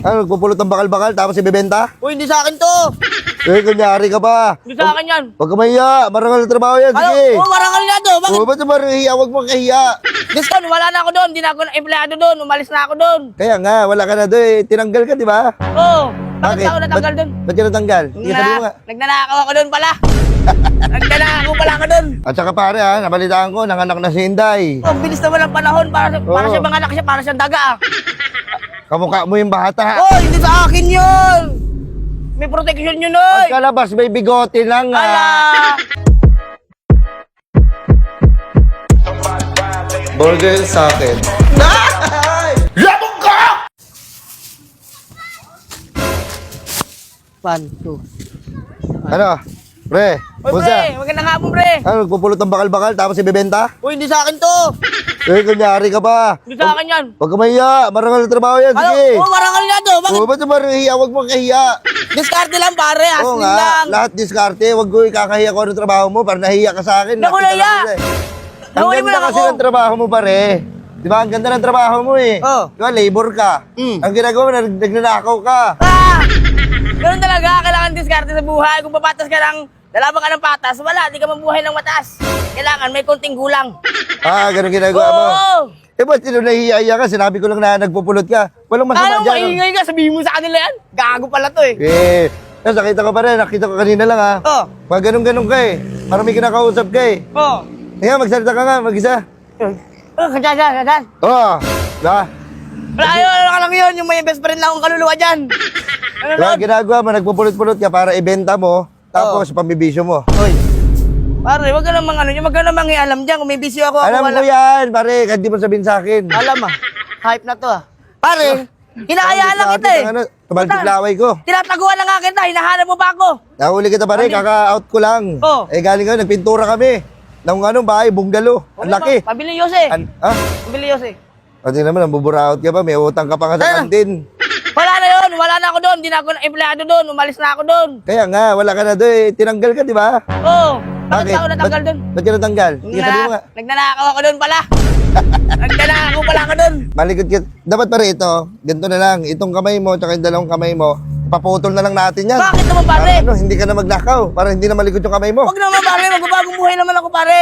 Ano, nagpupulot ng bakal-bakal tapos ibebenta? Uy, hindi sa akin to. Eh, kunyari ka pa. Hindi sa akin yan. Huwag ka mahiya. Marangal na trabaho yan. Ano? Sige. Oh, marangal na to. Bakit? Oo, ba't mahiya? Huwag mo kahiya. Discount, wala na ako doon. Hindi na ako empleyado doon. Umalis na ako doon. Kaya nga, wala ka na doon eh. Tinanggal ka, di ba? Oo. Oh, bakit ako natanggal doon? Ba't ka natanggal? Nga. Nagnanakaw ako doon pala. Nagnanakaw pala ako doon. At saka pare ha, nabalitaan ko, nanganak na si Inday. Oh, ang bilis naman ang panahon. Para, para Oo. siya mga anak siya, para siyang daga. ah. Kamukha mo yung bata. Oh, hindi sa akin yun. May protection yun, oy. Pagkalabas, may bigote lang Ala. ha. Burger sa akin. One, two. Ano? Pre, Oy, Bunsa? pre. Magandang hapon, pre. Ano, nagpupulot ng bakal-bakal tapos ibebenta? Uy, hindi sa akin to. Eh, kunyari ka pa. Hindi sa akin yan. Huwag ka mahiya. Marangal na trabaho yan. Ano? Sige. Oh, marangal na to. Bakit? Oo, ba't mahiya? Huwag mo kahiya. Diskarte lang, pare. Oo Hustling nga, lang. lahat diskarte. Huwag ko ikakahiya ko anong trabaho mo para nahiya ka sa akin. Naku, na eh. Ang Nahuli mo ganda lang kasi ako. ng trabaho mo pare. Di ba? Ang ganda ng trabaho mo eh. Oo. Di ba? Labor ka. Mm. Ang ginagawa mo, nag- nagnanakaw ka. Ah! Ganun talaga, kailangan diskarte sa buhay. Kung papatas ka ng, lalaban ka ng patas, wala, di ka mabuhay ng matas. Kailangan may konting gulang. Ah, ganun ginagawa mo. Oo! Eh, ba't sino nahihiya ka? Sinabi ko lang na nagpupulot ka. Walang masama Ayaw, dyan. maingay ka, sabihin mo sa kanila yan. Gago pala to eh. Eh, eh, nakita ko pa rin. Nakita ko kanina lang ha. Oh, Pag ganun-ganun ka eh. Parang may kinakausap ka eh. oh. Kaya magsalita ka nga, mag-isa. Oh, kadyan, kadyan, kadyan. Oo. Oh, diba? Wala, ayaw, ano ka lang yun, yung may best friend lang akong kaluluwa dyan. Ano Diba, nun? ginagawa mo, nagpupulot-pulot ka para ibenta mo, tapos pambibisyo mo. Hoy. Pare, wag ka namang ano, wag ka namang ialam dyan. Kung may bisyo ako, ako Alam wala. ko yan, pare, kahit di mo sabihin sa akin. Alam ah. Hype na to ah. Pare, hinahayaan lang kita eh. Ano, tumaltik laway ko. Tinataguan na nga kita, hinahanap mo pa ako. Nahuli kita pare, kaka-out ko lang. Oh. Eh, galing ko, nagpintura kami. Nung anong bahay, bungalo. Ang laki. Pabili Yose. An ah? Pabili Yose. Pati naman, nambuburaot ka pa, may utang ka pa nga sa Ah. kantin. Wala na ako doon. Hindi na ako na empleyado doon. Umalis na ako doon. Kaya nga, wala ka na doon eh. Tinanggal ka, di ba? Oo. Oh, bakit ako natanggal doon? Ba't ka natanggal? Sige, sabi mo nga. Nagnanakaw ako doon pala. Nagnanakaw pala ako doon. Malikot ka. Dapat pare ito, ganito na lang. Itong kamay mo, tsaka yung dalawang kamay mo, paputol na lang natin yan. Bakit naman pare? Para ano, hindi ka na magnakaw. Para hindi na malikot yung kamay mo. Huwag naman pare, magbabagong buhay naman ako pare.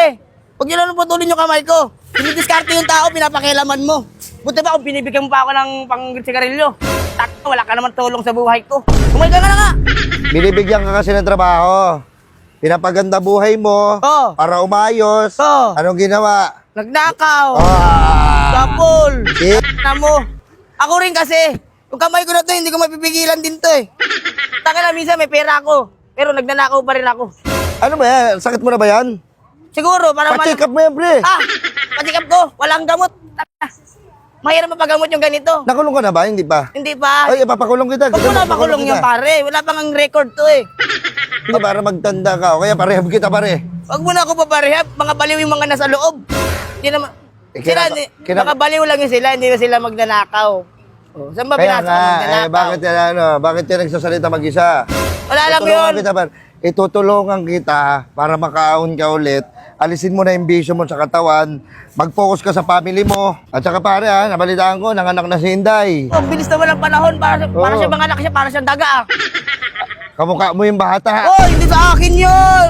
Huwag niyo naman putulin yung kamay ko. Dinidiskarte yung tao, pinapakialaman mo. Buti pa kung binibigyan mo pa ako ng pang sigarilyo. Wala ka naman tulong sa buhay ko. Kumain ka na nga. Binibigyan ka kasi ng trabaho. Pinapaganda buhay mo Oo. para umayos. Oo. Anong ginawa? Nagnakaw. Ah! Sapol. Eh, Na mo. Ako rin kasi. Yung kamay ko na to, hindi ko mapipigilan din to eh. Taka na minsan may pera ako. Pero nagnanakaw pa rin ako. ano ba yan? Sakit mo na ba yan? Siguro, para Pa-check up mo yan, pre. Ah, patikap ko. Walang gamot. Mahirap mapagamot yung ganito. Nakulong ka na ba? Hindi pa. Hindi pa. Ay, ipapakulong kita. Huwag mo na pakulong kita. yan, pare. Wala pang ang record to eh. Hindi, para magtanda ka. O kaya parehab kita, pare. Huwag mo na ako paparehab. Mga baliw yung mga nasa loob. Hindi naman. Eh, Sila, kinaka- mga baliw lang yun sila. Hindi na sila magnanakaw. Oh, saan ba Kaya pinasa nga, eh, magnanakaw? bakit yan, ano, bakit yan nagsasalita mag-isa? Wala lang Tutulungan yun. kita, par. Itutulungan kita para makaahon ka ulit. Alisin mo na yung bisyo mo sa katawan. Mag-focus ka sa family mo. At saka pare ha, nabalitaan ko, nanganak na si Inday. Oh, ang bilis naman ang panahon. Para, para Oo. siya mga anak siya, para siyang daga. ah. Kamukha mo yung bata. Oh, hindi sa akin yun.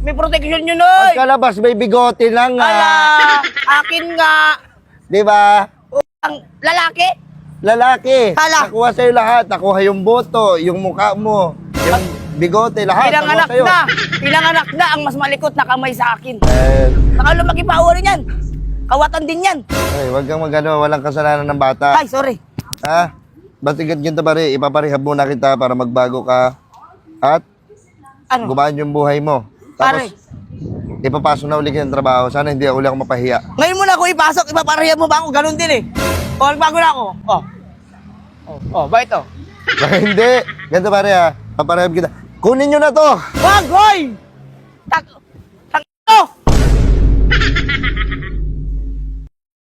May protection yun, oy. Pagkalabas, may bigote lang Ala, akin nga. Di ba? Oh, ang lalaki. Lalaki. Hala. Nakuha sa'yo lahat. Nakuha yung boto, yung mukha mo, yung bigote, lahat. Nakuha anak sa'yo. na. Pinang anak na ang mas malikot na kamay sa akin. Eh, Saka lumaki pa ulo niyan. Kawatan din yan. ay, wag kang magano, walang kasalanan ng bata. Ay, sorry. Ha? Basta ganyan pare, ipaparehab muna kita para magbago ka at Ano? gumaan yung buhay mo. Pare. Tapos, ipapasok na uli ka ng trabaho. Sana hindi uli ako mapahiya. Ngayon mo na ako ipasok, ipaparehab mo ba ako? Ganun din eh. O, nagbago na ako. Oh. Oh, oh ba ito? Baka hindi. Ganito pare ha, paparehab kita. Kunin nyo na to! Wag! Tak,